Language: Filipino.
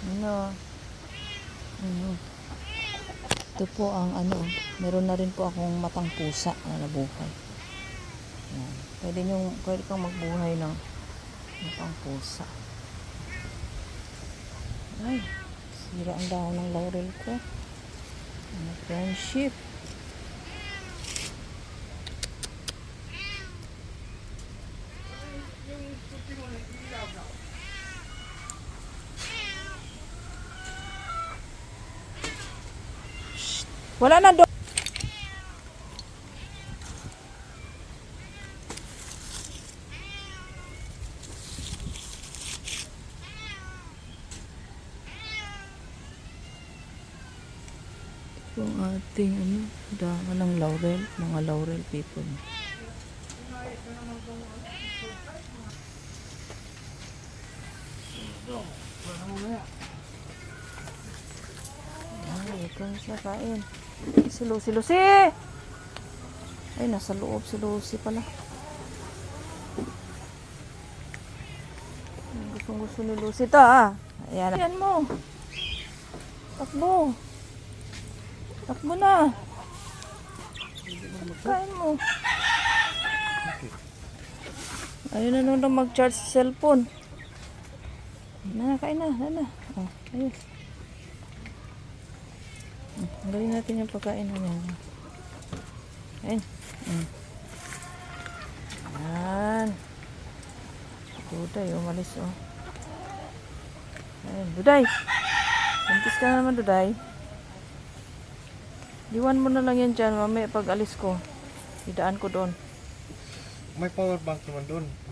oh. Mhm. Ito po ang ano, meron na rin po akong matang pusa na nabuhay. Yan. Pwede nyo, pwede kang magbuhay ng matang pusa. Ay, sira ang dahon ng laurel ko. Ano, friendship. Wala na do. Ito ang ating ano, dahon ng laurel, mga laurel people. Ay, ito siya kain. Si Lucy, Lucy! Ay, nasa loob si Lucy pala. Gustong gusto ni Lucy to ah. Ayan. Ayan mo. Takbo. Takbo na. Kain mo. Ayun na nung mag-charge sa cellphone. Na, kain na, na, na. Oh, ayos. Tanggalin natin yung pagkain na niya. Ayun. Mm. Yan. Duday, umalis oh. Ayun, Duday. Buntis ka na naman, Duday. Iwan mo na lang yan dyan, mamaya pag alis ko. Idaan ko doon. May power bank naman doon.